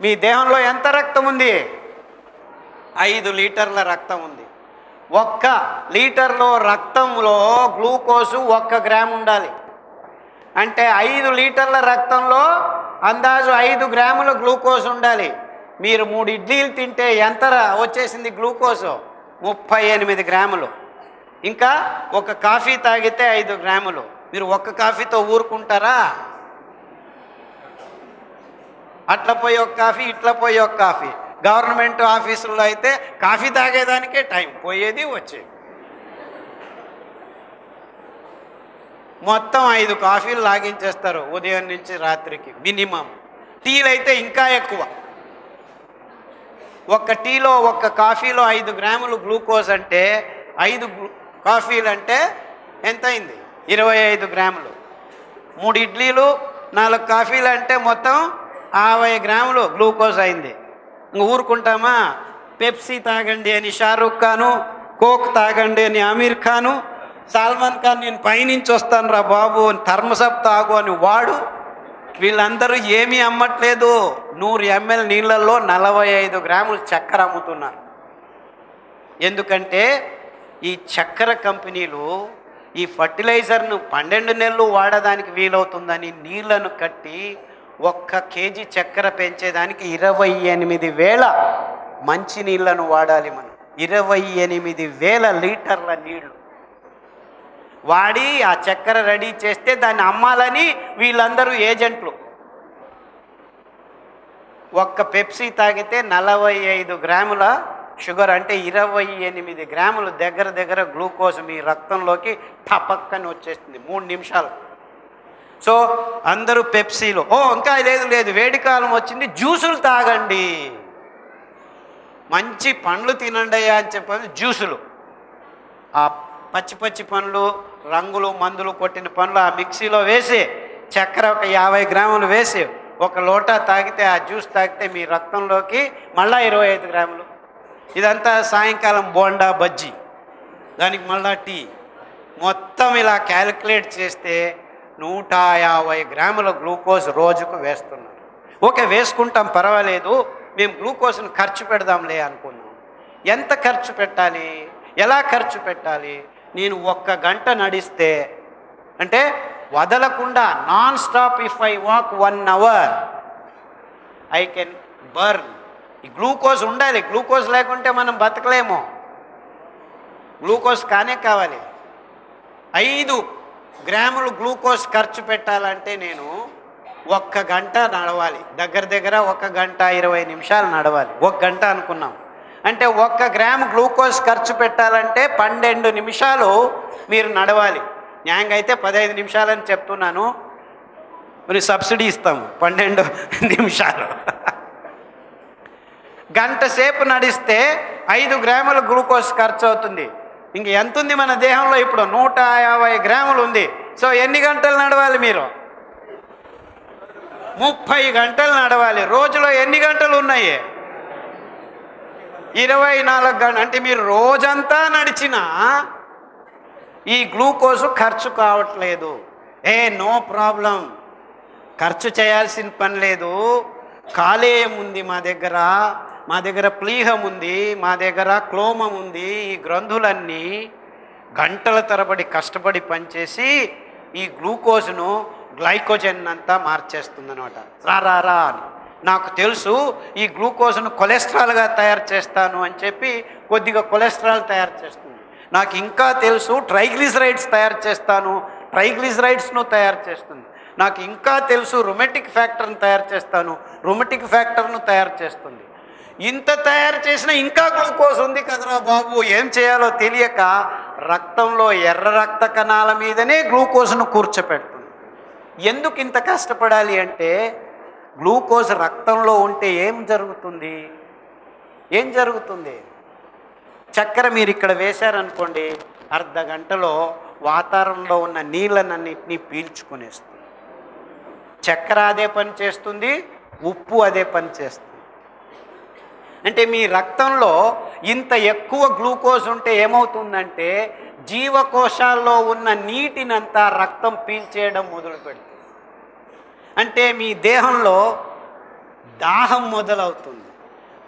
మీ దేహంలో ఎంత రక్తం ఉంది? ఐదు లీటర్ల రక్తం ఉంది. ఒక్క లీటర్లో రక్తంలో గ్లూకోజు ఒక్క గ్రామ్ ఉండాలి. అంటే ఐదు లీటర్ల రక్తంలో అందాజు ఐదు గ్రాముల గ్లూకోజ్ ఉండాలి. మీరు మూడు ఇడ్లీలు తింటే ఎంత వచ్చేసింది గ్లూకోజ్? ముప్పై ఎనిమిది గ్రాములు. ఇంకా ఒక కాఫీ తాగితే ఐదు గ్రాములు. మీరు ఒక్క కాఫీతో ఊరుకుంటారా? అట్లా పోయే ఒక కాఫీ ఇట్లా పోయే ఒక కాఫీ. గవర్నమెంట్ ఆఫీసుల్లో అయితే కాఫీ తాగేదానికే టైం పోయేది వచ్చేది. మొత్తం ఐదు కాఫీలు లాగించేస్తారు ఉదయం నుంచి రాత్రికి మినిమం. టీలు అయితే ఇంకా ఎక్కువ. ఒక్క టీలో ఒక్క కాఫీలో ఐదు గ్రాములు గ్లూకోజ్ అంటే ఐదు కాఫీలు అంటే ఎంత అయింది? ఇరవై ఐదు గ్రాములు. మూడు ఇడ్లీలు నాలుగు కాఫీలు అంటే మొత్తం యాభై గ్రాములు గ్లూకోజ్ అయింది. ఇంక ఊరుకుంటామా? పెప్సీ తాగండి అని షారూక్ ఖాను కోక్ తాగండి అని అమీర్ ఖాను సల్మాన్ ఖాన్ నేను పైనుంచి వస్తాను రా బాబు థర్మసప్ తాగు అని వాడు. వీళ్ళందరూ ఏమీ అమ్మట్లేదు. నూరు ఎంఎల్ నీళ్ళల్లో నలభై ఐదు గ్రాములు చక్కెర అమ్ముతున్నారు. ఎందుకంటే ఈ చక్కెర కంపెనీలు ఈ ఫర్టిలైజర్ను పన్నెండు నెలలు వాడడానికి వీలవుతుందని నీళ్ళను కట్టి ఒక్క కేజీ చక్కెర పెంచేదానికి ఇరవై ఎనిమిది వేల మంచి నీళ్ళను వాడాలి మనం. ఇరవై ఎనిమిది వేల లీటర్ల నీళ్ళు. వాడి ఆ చక్కెర రెడీ చేస్తే దాన్ని అమ్మాలని వీళ్ళందరూ ఏజెంట్లు. ఒక్క పెప్సీ తాగితే నలభై ఐదు గ్రాముల షుగర్ అంటే ఇరవై ఎనిమిది గ్రాములు దగ్గర దగ్గర గ్లూకోజ్ మీ రక్తంలోకి టపక్కని వచ్చేస్తుంది. మూడు నిమిషాలు. సో అందరూ పెప్సీలో ఓ ఇంకా లేదు లేదు వేడికాలం వచ్చింది జ్యూసులు తాగండి. మంచి పండ్లు తినండి అయ్యా అని చెప్పని జ్యూసులు. ఆ పచ్చి పచ్చి పండ్లు రంగులు మందులు కొట్టిన పండ్లు ఆ మిక్సీలో వేసి చక్కెర ఒక యాభై గ్రాములు వేసి ఒక లోటా తాగితే ఆ జ్యూస్ తాగితే మీ రక్తంలోకి మళ్ళా ఇరవై ఐదు గ్రాములు. ఇదంతా సాయంకాలం బోండా బజ్జీ. దానికి మళ్ళా టీ. మొత్తం ఇలా క్యాలిక్యులేట్ చేస్తే నూట యాభై గ్రాముల గ్లూకోజ్ రోజుకు వేస్తున్నారు. ఓకే వేసుకుంటాం పర్వాలేదు. మేము గ్లూకోజ్ను ఖర్చు పెడదాంలే అనుకున్నాం ఎంత ఖర్చు పెట్టాలి? ఎలా ఖర్చు పెట్టాలి? నేను ఒక్క గంట నడిస్తే అంటే వదలకుండా non stop if I walk one hour I can burn ఈ గ్లూకోజ్ ఉండాలి. గ్లూకోజ్ లేకుంటే మనం బతకలేము. గ్లూకోజ్ కానే కావాలి. ఐదు గ్రాములు గ్లూకోజ్ ఖర్చు పెట్టాలంటే నేను ఒక్క గంట నడవాలి. దగ్గర దగ్గర ఒక గంట ఇరవై నిమిషాలు నడవాలి. ఒక గంట అనుకున్నాం. అంటే ఒక్క గ్రాము గ్లూకోజ్ ఖర్చు పెట్టాలంటే పన్నెండు నిమిషాలు మీరు నడవాలి. న్యాయంగా అయితే పదహైదు నిమిషాలని చెప్తున్నాను. మరి సబ్సిడీ ఇస్తాము. పన్నెండు నిమిషాలు. గంట సేపు నడిస్తే ఐదు గ్రాముల గ్లూకోజ్ ఖర్చు అవుతుంది. ఇంక ఎంత ఉంది మన దేహంలో? ఇప్పుడు నూట యాభై గ్రాములు ఉంది. సో ఎన్ని గంటలు నడవాలి మీరు? ముప్పై గంటలు నడవాలి. రోజులో ఎన్ని గంటలు ఉన్నాయి? ఇరవై నాలుగు గంటలు అంటే మీరు రోజంతా నడిచినా ఈ గ్లూకోజ్ ఖర్చు కావట్లేదు. ఏ నో ప్రాబ్లం. ఖర్చు చేయాల్సిన పని లేదు. కాలేయం ఉంది మా దగ్గర. మా దగ్గర ప్లీహం ఉంది మా దగ్గర క్లోమం ఉంది ఈ గ్రంథులన్నీ గంటల తరబడి కష్టపడి పనిచేసి ఈ గ్లూకోజ్ను గ్లైకోజన్ అంతా మార్చేస్తుంది అనమాట రా రా రా అని. నాకు తెలుసు ఈ గ్లూకోజ్ను కొలెస్ట్రాల్గా తయారు చేస్తాను అని చెప్పి కొద్దిగా కొలెస్ట్రాల్ తయారు చేస్తుంది. నాకు ఇంకా తెలుసు ట్రైగ్లిజరైడ్స్ తయారు చేస్తాను ట్రైగ్లిజరైడ్స్ను తయారు చేస్తుంది. నాకు ఇంకా తెలుసు రొమెటిక్ ఫ్యాక్టర్ను తయారు చేస్తాను రొమెటిక్ ఫ్యాక్టర్ను తయారు చేస్తుంది. ఇంత తయారు చేసిన ఇంకా గ్లూకోజ్ ఉంది కదరా బాబు ఏం చేయాలో తెలియక రక్తంలో ఎర్ర రక్త కణాల మీదనే గ్లూకోజ్ను కూర్చోపెడుతుంది. ఎందుకు ఇంత కష్టపడాలి అంటే గ్లూకోజ్ రక్తంలో ఉంటే ఏం జరుగుతుంది? ఏం జరుగుతుంది? చక్కెర మీరు ఇక్కడ వేశారనుకోండి అర్ధ గంటలో వాతావరణంలో ఉన్న నీళ్ళనన్నింటినీ పీల్చుకునేస్తుంది. చక్కెర అదే పని చేస్తుంది ఉప్పు అదే పని చేస్తుంది. అంటే మీ రక్తంలో ఇంత ఎక్కువ గ్లూకోజ్ ఉంటే ఏమవుతుందంటే జీవకోశాల్లో ఉన్న నీటినంతా రక్తం పీల్చేయడం మొదలు పెడుతుంది అంటే మీ దేహంలో దాహం మొదలవుతుంది.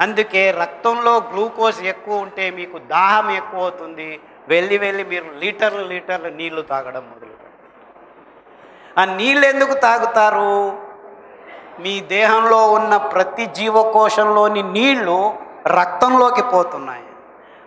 అందుకే రక్తంలో గ్లూకోజ్ ఎక్కువ ఉంటే మీకు దాహం ఎక్కువ అవుతుంది. వెళ్ళి వెళ్ళి మీరు లీటర్లు లీటర్లు నీళ్ళు తాగడం మొదలు ఆ నీళ్ళు ఎందుకు తాగుతారు? మీ దేహంలో ఉన్న ప్రతి జీవకోశంలోని నీళ్ళు రక్తంలోకి పోతున్నాయి.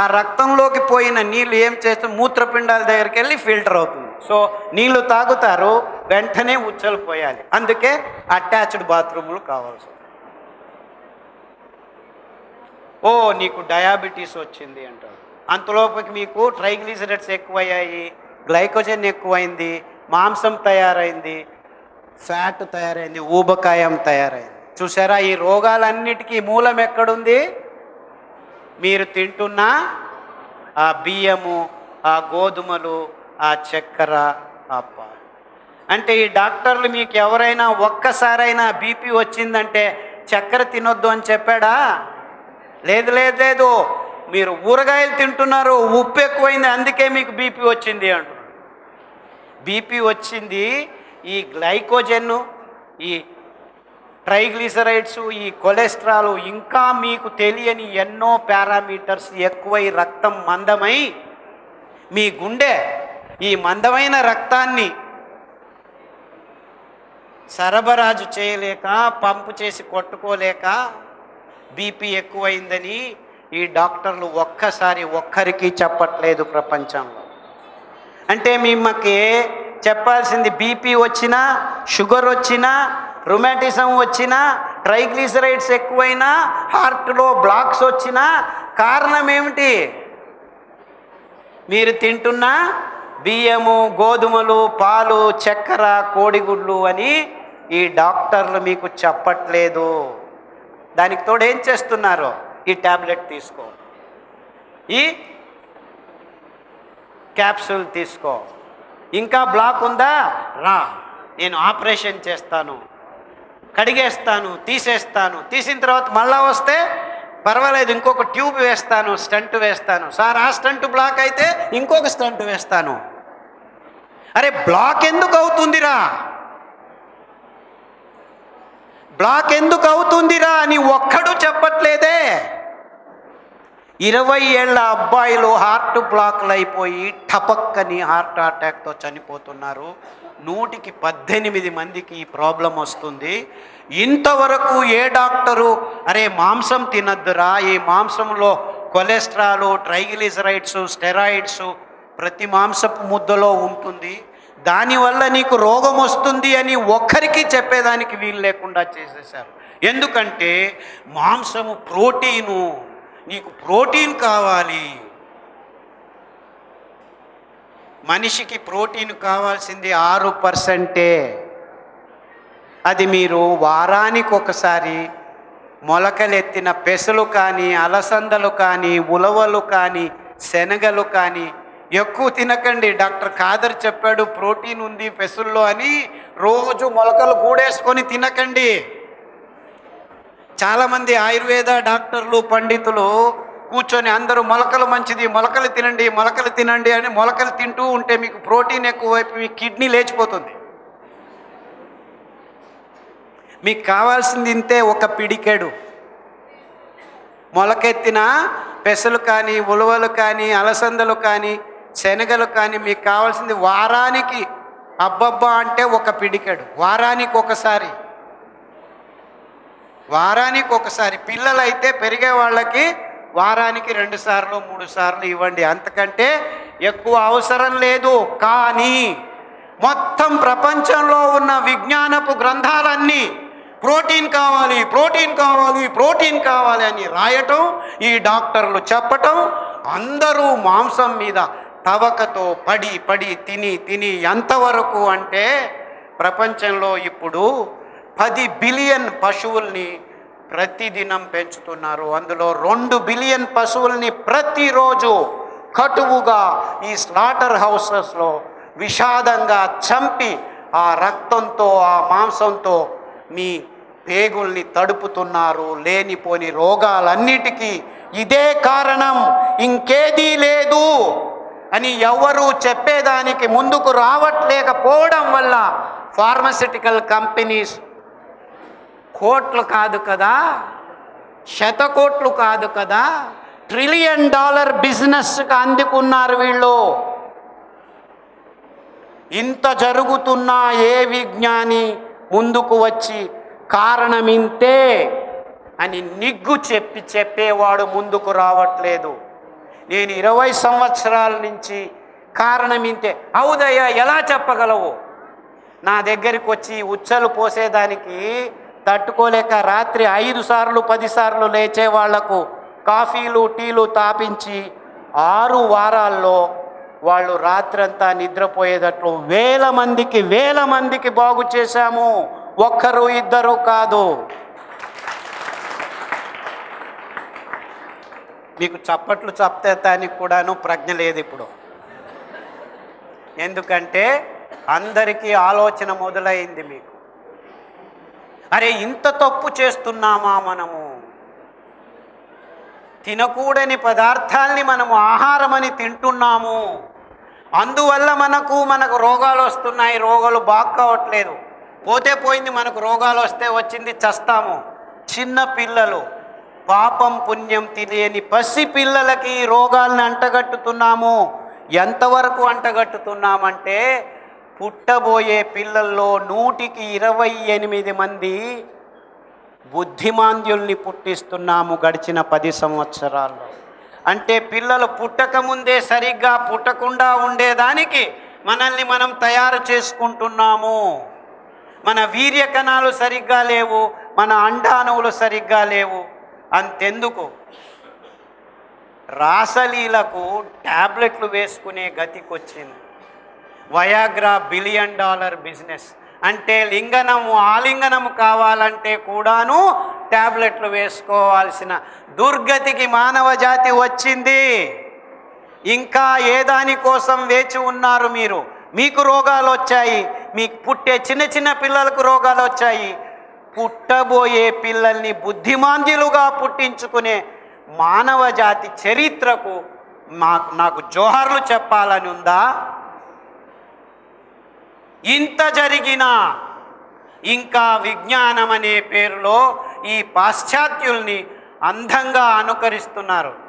ఆ రక్తంలోకి పోయిన నీళ్ళు ఏం చేస్తే మూత్రపిండాల దగ్గరికి వెళ్ళి ఫిల్టర్ అవుతుంది. సో నీళ్ళు తాగుతారు వెంటనే ఉచ్చలు పోయాలి. అందుకే అటాచ్డ్ బాత్రూములు కావాల్సి ఓ నీకు డయాబెటీస్ వచ్చింది అంటారు అంతలోపలికి మీకు ట్రైగ్లిసరైడ్స్ ఎక్కువయ్యాయి గ్లైకోజన్ ఎక్కువైంది మాంసం తయారైంది ఫ్యాట్ తయారైంది ఊబకాయం తయారైంది. చూసారా ఈ రోగాలన్నిటికీ మూలం ఎక్కడుంది? మీరు తింటున్న ఆ బియ్యము ఆ గోధుమలు ఆ చక్కెర ఆ పాలు. అంటే ఈ డాక్టర్లు మీకు ఎవరైనా ఒక్కసారైనా బీపీ వచ్చిందంటే చక్కెర తినొద్దు అని చెప్పాడా? లేదు లేదు లేదు. మీరు ఊరగాయలు తింటున్నారు ఉప్పు ఎక్కువైంది అందుకే మీకు బీపీ వచ్చింది అంటున్నారు బీపీ వచ్చింది ఈ గ్లైకోజెన్ను ఈ ట్రైగ్లిసరైడ్స్ ఈ కొలెస్ట్రాల్ ఇంకా మీకు తెలియని ఎన్నో పారామీటర్స్ ఎక్కువై రక్తం మందమై మీ గుండె ఈ మందమైన రక్తాన్ని సరబరాజు చేయలేక పంపు చేసి కొట్టుకోలేక బీపీ ఎక్కువైందని ఈ డాక్టర్లు ఒక్కసారి ఒక్కరికి చెప్పట్లేదు ప్రపంచంలో. అంటే మిమ్మకి చెప్పాల్సింది బీపీ వచ్చినా షుగర్ వచ్చినా రొమాటిజం వచ్చినా ట్రైగ్లిసరైడ్స్ ఎక్కువైనా హార్ట్లో బ్లాక్స్ వచ్చినా కారణం ఏమిటి? మీరు తింటున్న బియ్యము గోధుమలు పాలు చక్కెర కోడిగుడ్లు అని ఈ డాక్టర్లు మీకు చెప్పట్లేదు. దానికి తోడు ఏం చేస్తున్నారు? ఈ ట్యాబ్లెట్ తీసుకో. ఈ క్యాప్సూల్ తీసుకో. ఇంకా బ్లాక్ ఉందా? రా. నేను ఆపరేషన్ చేస్తాను. కడిగేస్తాను తీసేస్తాను. తీసిన తర్వాత మళ్ళా వస్తే పర్వాలేదు ఇంకొక ట్యూబ్ వేస్తాను స్టంట్ వేస్తాను. సార్ ఆ స్టంట్ బ్లాక్ అయితే ఇంకొక స్టంట్ వేస్తాను. అరే బ్లాక్ ఎందుకు అవుతుందిరా? బ్లాక్ ఎందుకు అవుతుందిరా అని ఒక్కడు చెప్పట్లేదే. ఇరవై ఏళ్ళ అబ్బాయిలు హార్ట్ బ్లాక్లు అయిపోయి టపక్కని హార్ట్ అటాక్తో చనిపోతున్నారు. నూటికి పద్దెనిమిది మందికి ఈ ప్రాబ్లం వస్తుంది. ఇంతవరకు ఏ డాక్టరు అరే మాంసం తినద్దురా ఈ మాంసంలో కొలెస్ట్రాల్ ట్రైగ్లిసరైడ్స్ స్టెరాయిడ్స్ ప్రతి మాంసపు ముద్దలో ఉంటుంది. దానివల్ల నీకు రోగం వస్తుంది అని ఒక్కరికి చెప్పేదానికి వీలు లేకుండా చేసేసారు ఎందుకంటే మాంసము ప్రోటీను నీకు ప్రోటీన్ కావాలి. మనిషికి ప్రోటీన్ కావాల్సింది ఆరు పర్సెంటే. అది మీరు వారానికి ఒకసారి మొలకలెత్తిన పెసలు కానీ అలసందలు కానీ ఉలవలు కానీ శనగలు కానీ ఎక్కువ తినకండి. డాక్టర్ ఖాదర్ చెప్పాడు ప్రోటీన్ ఉంది పెసుల్లో అని రోజు మొలకలు కూడేసుకొని తినకండి. చాలామంది ఆయుర్వేద డాక్టర్లు పండితులు కూర్చొని అందరూ మొలకలు మంచిది మొలకలు తినండి మొలకలు తినండి అని మొలకలు తింటూ ఉంటే మీకు ప్రోటీన్ ఎక్కువైపు మీ కిడ్నీ లేచిపోతుంది. మీకు కావాల్సింది ఇంతే ఒక పిడికెడు. మొలకెత్తిన పెసలు కానీ ఉలవలు కానీ అలసందలు కానీ శనగలు కానీ మీకు కావాల్సింది వారానికి అబ్బబ్బా అంటే ఒక పిడికెడు. వారానికి ఒకసారి. వారానికి ఒకసారి పిల్లలైతే పెరిగే వాళ్ళకి వారానికి రెండు సార్లు మూడు సార్లు ఇవ్వండి. అంతకంటే ఎక్కువ అవసరం లేదు. కానీ మొత్తం ప్రపంచంలో ఉన్న విజ్ఞానపు గ్రంథాలన్నీ ప్రోటీన్ కావాలి ప్రోటీన్ కావాలి ప్రోటీన్ కావాలి అని రాయటం ఈ డాక్టర్లు చెప్పటం అందరూ మాంసం మీద తవకతో పడి పడి తిని తిని ఎంతవరకు అంటే ప్రపంచంలో ఇప్పుడు పది బిలియన్ పశువుల్ని ప్రతిదినం పెంచుతున్నారు. అందులో రెండు బిలియన్ పశువుల్ని ప్రతిరోజు కటువుగా ఈ స్లాటర్ హౌసెస్లో విషాదంగా చంపి ఆ రక్తంతో ఆ మాంసంతో మీ పేగుల్ని తడుపుతున్నారు. లేనిపోని రోగాలన్నిటికీ ఇదే కారణం. ఇంకేదీ లేదు అని ఎవరు చెప్పేదానికి ముందుకు రావట్లేకపోవడం వల్ల ఫార్మసిటికల్ కంపెనీస్ కోట్లు కాదు కదా శతకోట్లు కాదు కదా ట్రిలియన్ డాలర్ బిజినెస్కి అందుకున్నారు వీళ్ళు. ఇంత జరుగుతున్నా ఏ విజ్ఞాని ముందుకు వచ్చి కారణం ఇంతే అని నిగ్గు చెప్పి చెప్పేవాడు ముందుకు రావట్లేదు. నేను ఇరవై సంవత్సరాల నుంచి కారణం ఇంతే అవుదయ్యా ఎలా చెప్పగలవు? నా దగ్గరికి వచ్చి ఉచ్చలు పోసేదానికి తట్టుకోలేక రాత్రి ఐదు సార్లు పదిసార్లు లేచే వాళ్ళకు కాఫీలు టీలు తాపించి ఆరు వారాల్లో వాళ్ళు రాత్రంతా నిద్రపోయేటట్లు వేల మందికి వేల మందికి బాగు చేశాము. ఒక్కరు ఇద్దరు కాదు. మీకు చప్పట్లు చప్పేతానికి కూడాను ప్రజ్ఞ లేదు ఇప్పుడు. ఎందుకంటే అందరికీ ఆలోచన మొదలైంది మీకు. అరే ఇంత తప్పు చేస్తున్నామా మనము? తినకూడని పదార్థాల్ని మనము ఆహారమని తింటున్నాము. అందువల్ల మనకు మనకు రోగాలు వస్తున్నాయి. రోగాలు బాగు కావట్లేదు. పోతే పోయింది మనకు రోగాలు వస్తే వచ్చింది చస్తాము. చిన్న పిల్లలు పాపం పుణ్యం తెలియని పసి పిల్లలకి ఈ రోగాల్ని అంటగట్టుతున్నాము. ఎంతవరకు అంటగట్టుతున్నామంటే పుట్టబోయే పిల్లల్లో నూటికి ఇరవై ఎనిమిది మంది బుద్ధిమాంద్యుల్ని పుట్టిస్తున్నాము గడిచిన పది సంవత్సరాల్లో. అంటే పిల్లలు పుట్టకముందే సరిగ్గా పుట్టకుండా ఉండేదానికి మనల్ని మనం తయారు చేసుకుంటున్నాము. మన వీర్య కణాలు సరిగ్గా లేవు మన అండాణువులు సరిగ్గా లేవు. అంతెందుకు? రాసలీలకు ట్యాబ్లెట్లు వేసుకునే గతికొచ్చింది. Viagra billion dollar business. అంటే లింగనము ఆలింగనము కావాలంటే కూడాను ట్యాబ్లెట్లు వేసుకోవాల్సిన దుర్గతికి మానవ జాతి వచ్చింది. ఇంకా ఏ దానికోసం వేచి ఉన్నారు మీరు? మీకు రోగాలు వచ్చాయి. మీకు పుట్టే చిన్న చిన్న పిల్లలకు రోగాలు వచ్చాయి. పుట్టబోయే పిల్లల్ని బుద్ధిమాంద్యులుగా పుట్టించుకునే మానవ జాతి చరిత్రకు మాకు నాకు జోహార్లు చెప్పాలని ఉందా? ఇంత జరిగినా ఇంకా విజ్ఞానం అనే పేరులో ఈ పాశ్చాత్యుల్ని అందంగా అనుకరిస్తున్నారు.